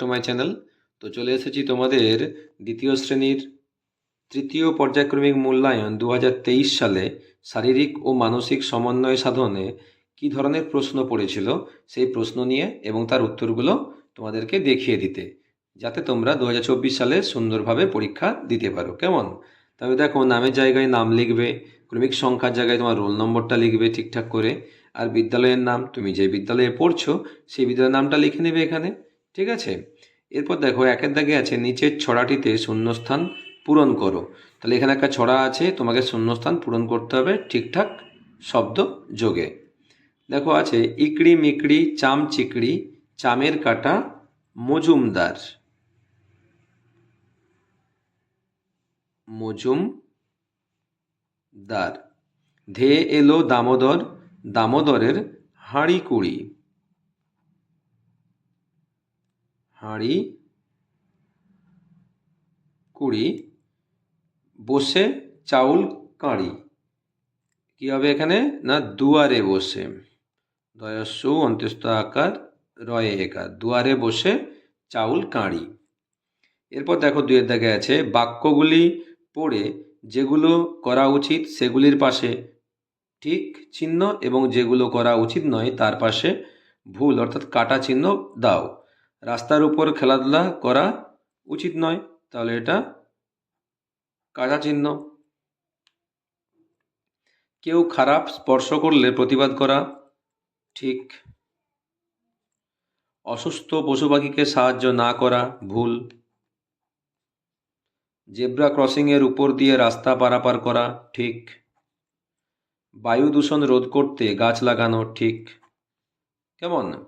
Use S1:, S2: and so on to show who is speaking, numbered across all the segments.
S1: To my channel তো চলে এসেছি তোমাদের দ্বিতীয় শ্রেণির তৃতীয় পর্যায়ক্রমিক মূল্যায়ন দু হাজার তেইশ সালে শারীরিক ও মানসিক সমন্বয় সাধনে কী ধরনের প্রশ্ন পড়েছিল সেই প্রশ্ন নিয়ে এবং তার উত্তরগুলো তোমাদেরকে দেখিয়ে দিতে, যাতে তোমরা দু হাজার চব্বিশ সালে সুন্দরভাবে পরীক্ষা দিতে পারো। কেমন? তবে দেখো, নামের জায়গায় নাম লিখবে, ক্রমিক সংখ্যার জায়গায় তোমার রোল নম্বরটা লিখবে ঠিকঠাক করে, আর বিদ্যালয়ের নাম, তুমি যে বিদ্যালয়ে পড়ছো, সেই বিদ্যালয়ের নামটা লিখে নেবে এখানে। ঠিক আছে? এরপর দেখো একের দাগে আছে, নিচের ছড়াটিতে শূন্যস্থান পূরণ করো। তাহলে এখানে একটা ছড়া আছে, তোমাকে শূন্যস্থান পূরণ করতে হবে ঠিকঠাক শব্দ যোগে। দেখো আছে, ইকড়ি মিকড়ি চাম চিকড়ি, চামের কাটা মজুমদার। মজুমদার। ধে এলো দামোদর, দামোদরের হাঁড়ি কুড়ি হাঁড়ি, কুড়ি, বসে চাউল কাঁড়ি। কি হবে এখানে? না, দুয়ারে বসে। দয়স্য অন্ত্যস্ত আকার রয়ে একার। দুয়ারে বসে চাউল কাঁড়ি। এরপর দেখো দুয়ের দাগে আছে, বাক্যগুলি পড়ে যেগুলো করা উচিত সেগুলির পাশে ঠিক চিহ্ন এবং যেগুলো করা উচিত নয় তার পাশে ভুল, অর্থাৎ কাটা চিহ্ন দাও। রাস্তার উপর খেলাধুলা করা উচিত নয়। তাহলে এটা কাটা চিহ্ন। কেউ খারাপ স্পর্শ করলে প্রতিবাদ করা ঠিক। অসুস্থ পশু পাখিকে সাহায্য না করা ভুল। জেব্রা ক্রসিংয়ের উপর দিয়ে রাস্তা পারাপার করা ঠিক। বায়ু দূষণ রোধ করতে গাছ লাগানো ঠিক। কেমন?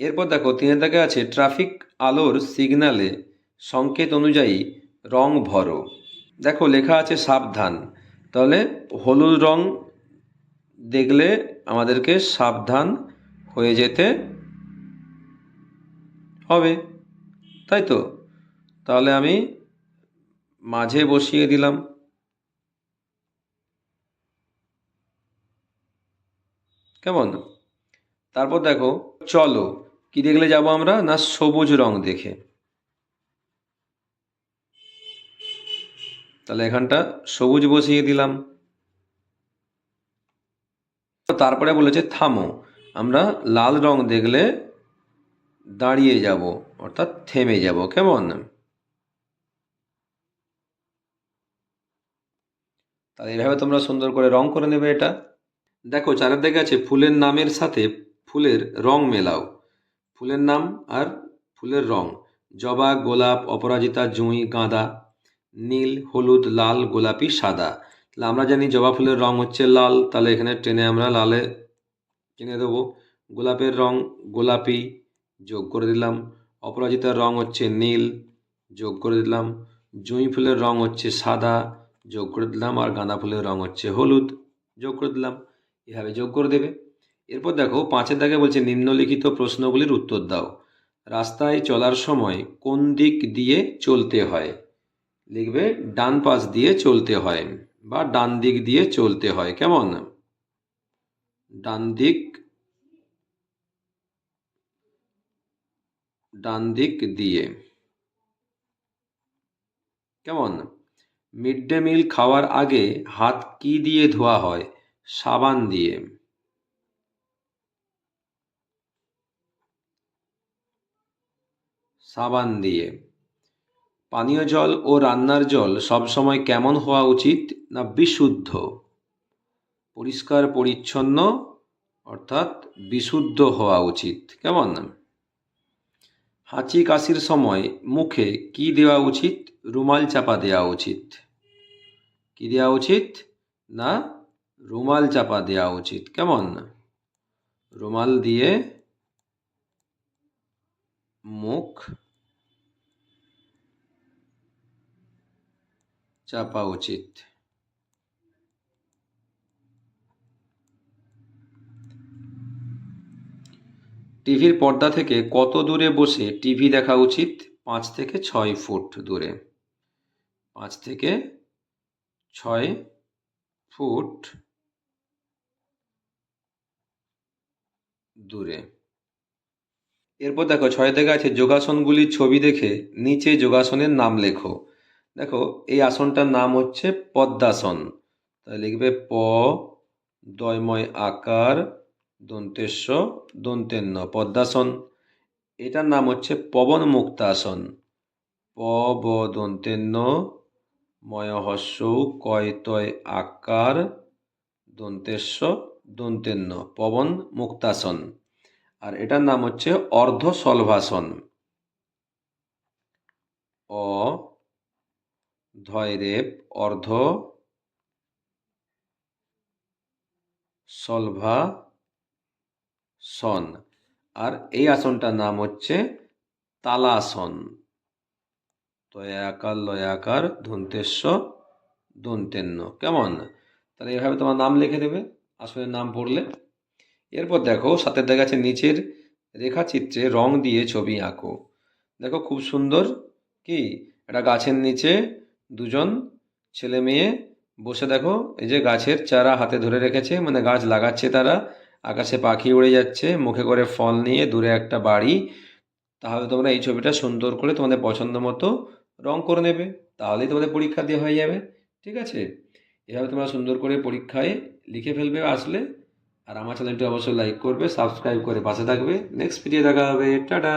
S1: এরপর দেখো, তিনের দাগে আছে, ট্রাফিক আলোর সিগনালে সংকেত অনুযায়ী রং ভরো। দেখো, লেখা আছে সাবধান। তাহলে হলুদ রং দেখলে আমাদেরকে সাবধান হয়ে যেতে হবে। তাই তো? তাহলে আমি মাঝে বসিয়ে দিলাম। কেমন? তারপর দেখো, চলো। কি দেখলে যাব আমরা? না সবুজ রং দেখে। তাহলে এখানটা সবুজ বসিয়ে দিলাম। তারপরে বলেছে, থামো, আমরা লাল রং দেখলে দাঁড়িয়ে যাব, অর্থাৎ থেমে যাব। কেমন? তাহলে এইভাবে তোমরা সুন্দর করে রং করে নেবে এটা। দেখো চারের দিকে আছে ফুলের নামের সাথে ফুলের রং মেলাও। ফুলের নাম আর ফুলের রং। জবা, গোলাপ, অপরাজিতা, জুঁই, গাঁদা। নীল, হলুদ, লাল, গোলাপি, সাদা। তাহলে আমরা জানি জবা ফুলের রং হচ্ছে লাল। তাহলে এখানে টেনে আমরা লালে টেনে দেবো। গোলাপের রং গোলাপি, যোগ করে দিলাম। অপরাজিতার রং হচ্ছে নীল, যোগ করে দিলাম। জুঁই ফুলের রং হচ্ছে সাদা, যোগ করে দিলাম। আর গাঁদা ফুলের রং হচ্ছে হলুদ, যোগ করে দিলাম। এভাবে যোগ করে দেবে। এরপর দেখো, পাঁচের দাগে বলছে, নিম্নলিখিত প্রশ্নগুলির উত্তর দাও। রাস্তায় চলার সময় কোন দিক দিয়ে চলতে হয়? লিখবে, ডান পাশ দিয়ে চলতে হয় বা ডান দিক দিয়ে চলতে হয়। কেমন? ডান দিক ডান দিক দিয়ে। কেমন? মিড ডে মিল খাওয়ার আগে হাত কি দিয়ে ধোয়া হয়? সাবান দিয়ে। সাবান দিয়ে। পানীয় জল ও রান্নার জল সবসময় কেমন হওয়া উচিত না বিশুদ্ধ? পরিষ্কার, পরিচ্ছন্ন, অর্থাৎ বিশুদ্ধ হওয়া উচিত। কেমন? হাঁচি কাশির সময় মুখে কি দেওয়া উচিত? রুমাল চাপা দেওয়া উচিত। কি দেওয়া উচিত? না, রুমাল চাপা দেওয়া উচিত। কেমন? রুমাল দিয়ে মুখ চাপা উচিত। টিভির পর্দা থেকে কত দূরে বসে টিভি দেখা উচিত? পাঁচ থেকে ছয় ফুট দূরে। পাঁচ থেকে ছয় ফুট দূরে। এরপর দেখো, ছয় থেকে আছে, যোগাসনগুলির ছবি দেখে নিচে যোগাসনের নাম লেখো। দেখো, এই আসনটার নাম হচ্ছে পদ্মাসন। তাই লিখবে প, দয়ময় আকার, দন্তেশ্ব দন্তেন্ন পদ্মাসন। এটার নাম হচ্ছে পবন মুক্তাসন প, ব দন্তেন্ন ময়হস্য, কয়তয় আকার, দন্তেশ্ব দন্তেন্ন পবন মুক্তাসন আর এটার নাম হচ্ছে অর্ধ সলভাসন অ ধয়রেপ অর্ধ সলভা সন আর এই আসনটার নাম হচ্ছে তালাসন। তয়াকার লয়াকার, ধন্তেশ্ব দন্তেন্ন কেমন? তাহলে এভাবে তোমার নাম লিখে দেবে আসনের নাম পড়লে। এরপর দেখো সাথে দেখা যাচ্ছে নিচের রেখাচিত্রে রং দিয়ে ছবি আঁকো। দেখো খুব সুন্দর, কি? একটা গাছের নিচে দুজন ছেলে মেয়ে বসে দেখো, এই যে গাছের চারা হাতে ধরে রেখেছে মানে গাছ লাগাচ্ছে তারা, আকাশে পাখি উড়ে যাচ্ছে, মুখে করে ফল নিয়ে দূরে একটা বাড়ি। তাহলে তোমরা এই ছবিটা সুন্দর করে তোমাদের পছন্দ মতো রং করে নেবে, তাহলেই তোমাদের পরীক্ষা দিয়ে হয়ে যাবে, ঠিক আছে? এভাবে তোমরা সুন্দর করে পরীক্ষায় লিখে ফেলবে, আসলে আর আমার চ্যানেলটি অবশ্যই লাইক করবে সাবস্ক্রাইব করে পাশে থাকবে। নেক্সট ভিডিও দেখা হবে। টাটা!